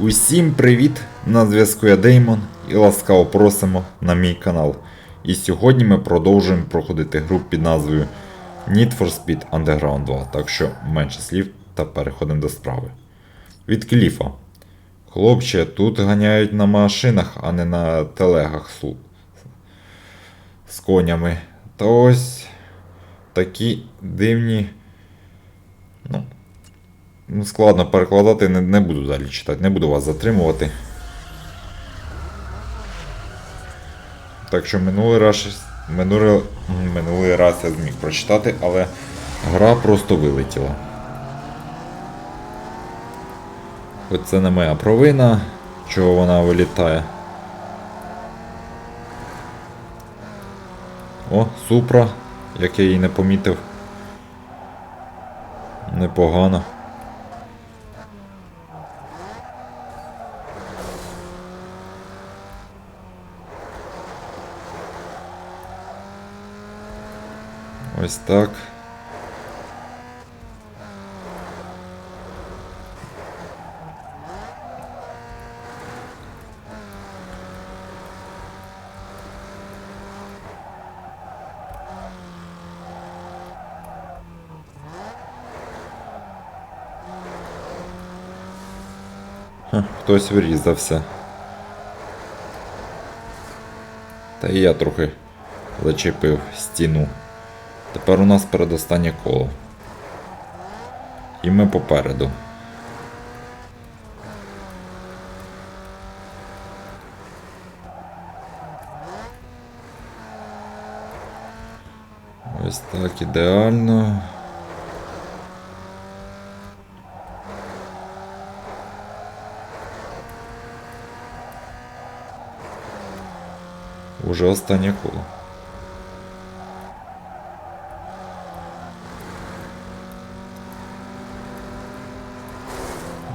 Усім привіт! На зв'язку я Деймон і ласкаво просимо на мій канал. І сьогодні ми продовжуємо проходити гру під назвою Need for Speed Underground 2, так що менше слів та переходимо до справи. Від Кліфа. Хлопче, тут ганяють на машинах, а не на телегах су- з конями. Та ось такі дивні. Ну, складно перекладати, не, не буду далі читати, не буду вас затримувати. Так що минулий раз, минулий, минулий раз я зміг прочитати, але гра просто вилетіла. Хоч це не моя провина, чого вона вилітає. О, Супра, як я її не помітив. Непогано. Ось так. Хтось вирізався. Та і я трохи зачепив стіну. Тепер у нас передостаннє коло. І ми попереду. Ось так ідеально. Уже останнє коло.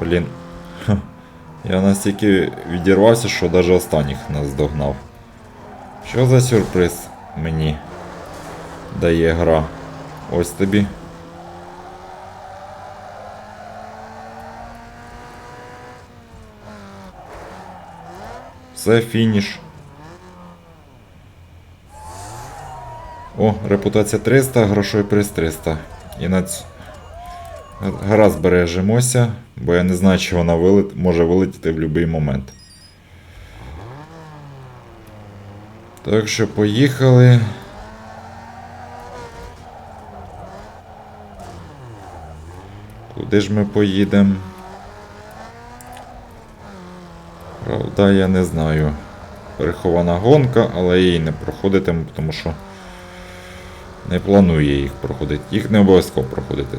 Блін. Я настільки відірвався, що навіть останніх нас догнав. Що за сюрприз мені дає гра? Ось тобі. Це фініш. О, репутація 300, грошовий приз 300. І на ць... Гаразд збережемося, бо я не знаю, чи вона вилет... може вилетіти в будь-який момент. Так що поїхали. Куди ж ми поїдемо? Правда, я не знаю. Перехована гонка, але її не проходитиму, тому що не планую їх проходити. Їх не обов'язково проходити.